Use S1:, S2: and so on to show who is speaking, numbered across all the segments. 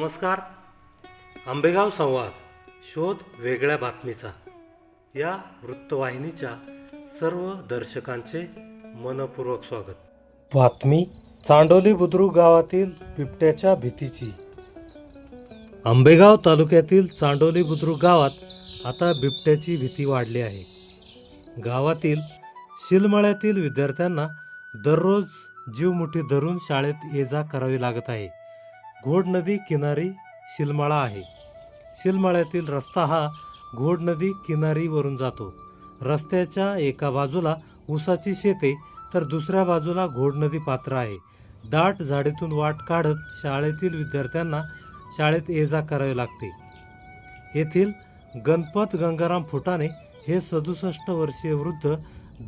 S1: नमस्कार. आंबेगाव संवाद शोध वेगळ्या बातमीचा. या वृत्तवाहिनीच्या सर्व दर्शकांचे मनपूर्वक स्वागत. बातमी चांडोली बुद्रुक गावातील बिबट्याच्या भीतीची. आंबेगाव तालुक्यातील चांडोली बुद्रुक गावात आता बिबट्याची भीती वाढली आहे. गावातील शिलमळ्यातील विद्यार्थ्यांना दररोज जीव मुठी धरून शाळेत ये जा करावी लागत आहे. घोड नदी किनारी शिलमाळा आहे. शिलमाळ्यातील रस्ता हा घोड नदी किनारीवरून जातो. रस्त्याच्या एका बाजूला ऊसाची शेते तर दुसऱ्या बाजूला घोड नदी पात्र आहे. दाट झाडीतून वाट काढत शाळेतील विद्यार्थ्यांना शाळेत ये जा करावी लागते. येथील गणपत गंगाराम फुटाणे हे सदुसष्ट वर्षीय वृद्ध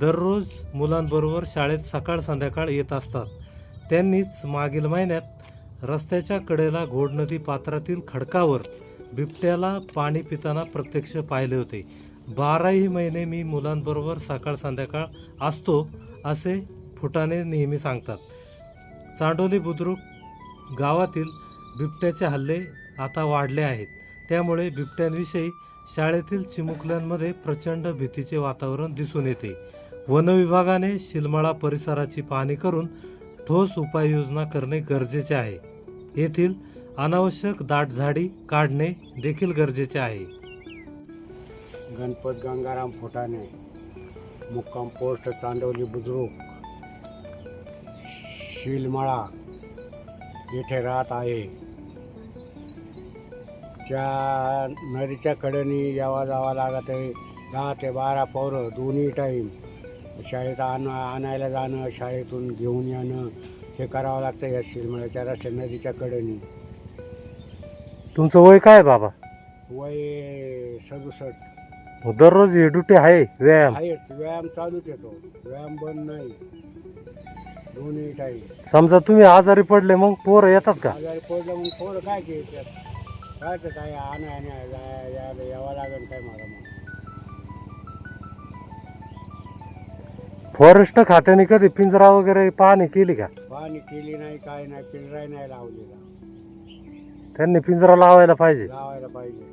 S1: दररोज मुलांबरोबर शाळेत सकाळ संध्याकाळ येत असतात. त्यांनीच मागील महिन्यात रस्त्याच्या कडेला घोड नदी पात्रातील खडकावर बिबट्याला पाणी पिताना प्रत्यक्ष पाहिले होते. बाराही महिने मी मुलांबरोबर सकाळ संध्याकाळ असतो असे फुटाने नेहमी सांगतात. चांडोली बुद्रुक गावातील बिबट्याचे हल्ले आता वाढले आहेत. त्यामुळे बिबट्यांविषयी शाळेतील चिमुकल्यांमध्ये प्रचंड भीतीचे वातावरण दिसून येते. वनविभागाने शिलमाळा परिसराची पाहणी करून ठोस उपाययोजना करणे गरजेचे आहे. येथील अनावश्यक दाट झाडी काढणे देखील गरजेचे आहे.
S2: गणपत गंगाराम फुटाणे मुक्काम पोस्ट चांदवली बुद्रुक शिलमाळा येथे राहत आहे. त्या नदीच्या कडेने यावा जावा लागत आहे दहा ते बारा पोरं दोन्ही टाईम शाळेत आण आणायला जाणं शाळेतून घेऊन येणं हे करावं लागतं या शिलमाळ्याच्या रस्त्या नदीच्या कडेने.
S1: तुमचं वय काय बाबा?
S2: वय सदुसष्ट.
S1: दररोज ही ड्युटी आहे व्यायाम?
S2: आहेच व्यायाम चालूच येतो व्यायाम बंद नाही. दोन्ही टाईम.
S1: समजा तुम्ही आजारी पडले मग पोरं येतात का?
S2: आजारी पडलं मग पोरं काय घ्यायच्यात काय तर काय आणा आणा जाय- यायला यावं लागेल काय मला मग?
S1: फॉरेस्ट खात्याने कधी पिंजरा वगैरे पाहणी केली का?
S2: पाणी केली नाही काय नाही पिंजराही नाही लावलेला
S1: त्यांनी पिंजरा लावायला पाहिजे.
S2: लावायला पाहिजे.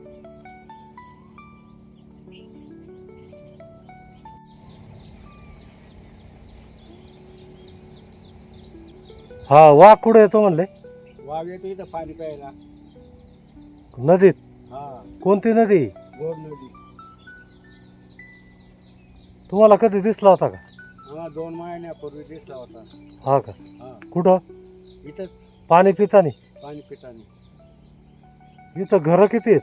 S1: हा वा कुठे येतो म्हणले?
S2: वाघ येतो इथं पाणी प्यायला.
S1: नदीत?
S2: हा.
S1: कोणती नदी?
S2: गोड नदी.
S1: तुम्हाला कधी दिसला होता का?
S2: हा दोन महिन्यापूर्वी दिसला होता.
S1: हा का?
S2: हा.
S1: कुठं?
S2: इथंच.
S1: पाणी पितानी?
S2: पाणी पितानी.
S1: इथं घरं किती आहेत?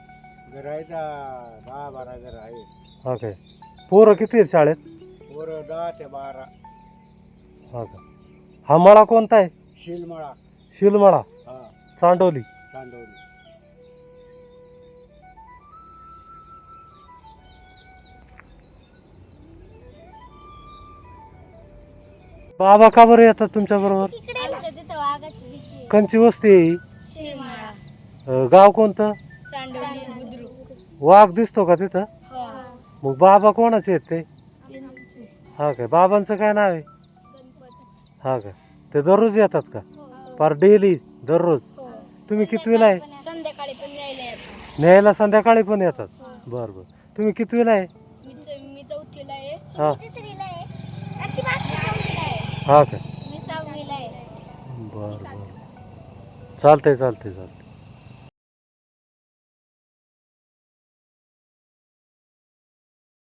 S2: घर आहे दहा दहा बारा घर आहे
S1: हा काय? पोरं किती आहेत शाळेत?
S2: पोरं दहा ते बारा.
S1: हा का? हा मळा कोणता आहे?
S2: शिलमळा.
S1: शिलमळा.
S2: हा.
S1: चांडोली.
S2: चांदवली
S1: बाबा का बरं येतात तुमच्या बरोबर?
S3: आमच्या तिथं वाघाची भीती आहे.
S1: कंची वस्ती आहे ही?
S3: शिरमाळा.
S1: अं, गाव कोणतं?
S3: चांडवली बुद्रुक.
S1: वाघ दिसतो का तिथं?
S3: हो.
S1: मग बाबा कोणाचे आहेत ते? हा काय बाबांचं काय नाव आहे? हा का ते दररोज येतात का? पार डेली दररोज.
S3: हो.
S1: तुम्ही कितवीला आहे?
S3: संध्याकाळी पण यायला येतात.
S1: न्यायला संध्याकाळी पण येतात.
S3: हो.
S1: बरं बरं. तुम्ही कितवीला आहे?
S3: मी च- मी चौथीला आहे.
S1: हा
S3: तिसरीला आहे आणि ती बाकी चौथीला आहे
S1: हा का?
S3: मी सहावीला आहे.
S1: बरं बरं. चालतंय चालतंय चालतंय.